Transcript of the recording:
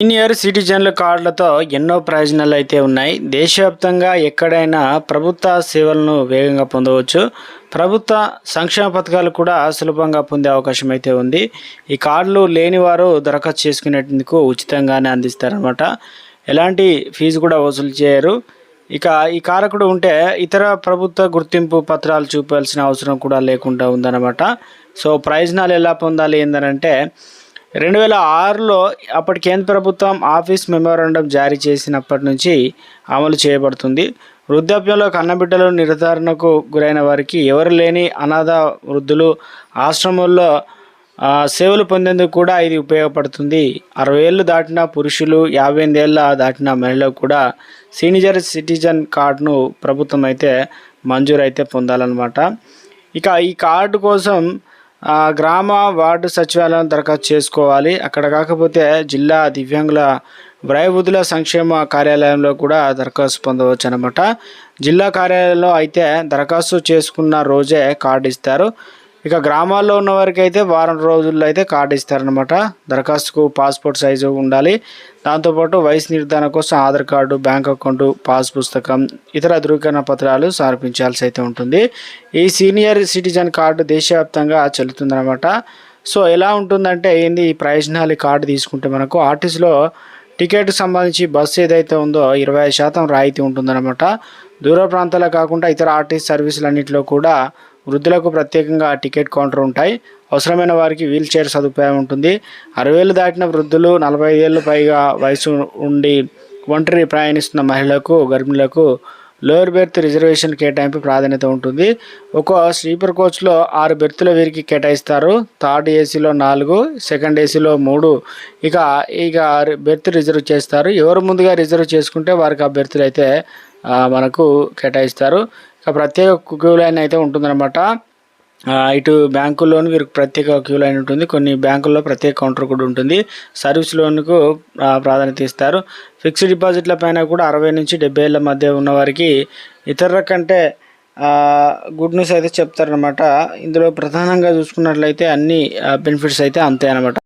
Senior సిటిజన్ల కార్డులతో ఎన్నో ప్రయోజనాలు అయితే ఉన్నాయి. దేశవ్యాప్తంగా ఎక్కడైనా ప్రభుత్వ సేవలను వేగంగా పొందవచ్చు. ప్రభుత్వ సంక్షేమ పథకాలు కూడా సులభంగా పొందే అవకాశం అయితే ఉంది. ఈ కార్డులు లేని వారు దరఖాస్తు చేసుకునేందుకు ఉచితంగానే అందిస్తారనమాట ఎలాంటి ఫీజు కూడా వసూలు చేయరు. ఇక ఈ కారకుడు ఉంటే ఇతర ప్రభుత్వ గుర్తింపు పత్రాలు చూపాల్సిన అవసరం కూడా లేకుండా ఉందన్నమాట. సో ప్రయోజనాలు ఎలా పొందాలి ఏందనంటే రెండు వేల ఆరులో అప్పటి కేంద్ర ప్రభుత్వం ఆఫీస్ మెమోరాండం జారీ చేసినప్పటి నుంచి అమలు చేయబడుతుంది. వృద్ధాప్యంలో కన్నబిడ్డలు నిర్ధారణకు గురైన వారికి ఎవరు లేని అనాథ వృద్ధులు ఆశ్రమంలో సేవలు పొందేందుకు కూడా ఇది ఉపయోగపడుతుంది. అరవై ఏళ్ళు దాటిన పురుషులు యాభై ఎనిమిదేళ్ళ దాటిన మహిళలకు కూడా సీనియర్ సిటిజన్ కార్డును ప్రభుత్వం అయితే మంజూరు అయితే పొందాలన్నమాట. ఇక ఈ కార్డు కోసం గ్రామ వార్డు సచివాలయం దరఖాస్తు చేసుకోవాలి. అక్కడ కాకపోతే జిల్లా దివ్యాంగుల వృద్ధుల సంక్షేమ కార్యాలయంలో కూడా దరఖాస్తు పొందవచ్చు అనమాట జిల్లా కార్యాలయంలో అయితే దరఖాస్తు చేసుకున్న రోజే కార్డు ఇస్తారు. ఇక గ్రామాల్లో ఉన్న వారికి అయితే వారం రోజుల్లో అయితే కార్డు ఇస్తారనమాట దరఖాస్తుకు పాస్పోర్ట్ సైజు ఉండాలి. దాంతోపాటు వయసు నిర్ధారణ కోసం Aadhaar card bank account pass పుస్తకం ఇతర ధృవీకరణ పత్రాలు సమర్పించాల్సి అయితే ఉంటుంది. ఈ సీనియర్ సిటిజన్ కార్డు దేశవ్యాప్తంగా చెల్లుతుందనమాట సో ఎలా ఉంటుందంటే ఏంది? ఈ ప్రయోజనాలు కార్డు తీసుకుంటే మనకు ఆర్టీసీలో టికెట్ సంబంధించి బస్సు ఏదైతే ఉందో ఇరవై ఐదు శాతం రాయితీ ఉంటుందన్నమాట. దూర ప్రాంతాలే కాకుండా ఇతర ఆర్టీసీ సర్వీసులన్నింటిలో కూడా వృద్ధులకు ప్రత్యేకంగా టికెట్ కౌంటర్ ఉంటాయి. అవసరమైన వారికి వీల్ చైర్ సదుపాయం ఉంటుంది. అరవై దాటిన వృద్ధులు నలభై ఏళ్ళు పైగా వయసు ఉండి ఒంటరి ప్రయాణిస్తున్న మహిళలకు గర్భిణులకు లోయర్ బెర్త్ రిజర్వేషన్ కేటాయింపు ప్రాధాన్యత ఉంటుంది. ఒక స్లీపర్ కోచ్లో ఆరు బెర్తుల వీరికి కేటాయిస్తారు. థర్డ్ ఏసీలో నాలుగు సెకండ్ ఏసీలో మూడు. ఇక ఇక బెర్త్ రిజర్వ్ చేస్తారు. ఎవరు ముందుగా రిజర్వ్ చేసుకుంటే వారికి ఆ బెర్తులు అయితే మనకు కేటాయిస్తారు. ఇక ప్రత్యేక క్యూ లైన్ అయితే ఉంటుందన్నమాట. ఇటు బ్యాంకుల్లోని వీరికి ప్రత్యేక క్యూ లైన్ ఉంటుంది. కొన్ని బ్యాంకుల్లో ప్రత్యేక కౌంటర్ కూడా ఉంటుంది. సర్వీస్ లోన్కు ప్రాధాన్యత ఇస్తారు. ఫిక్స్డ్ డిపాజిట్ల పైన కూడా అరవై నుంచి డెబ్బై ఏళ్ళ మధ్య ఉన్న వారికి ఇతరుల కంటే గుడ్ న్యూస్ అయితే చెప్తారనమాట ఇందులో ప్రధానంగా చూసుకున్నట్లయితే అన్ని బెనిఫిట్స్ అయితే అంతే అనమాట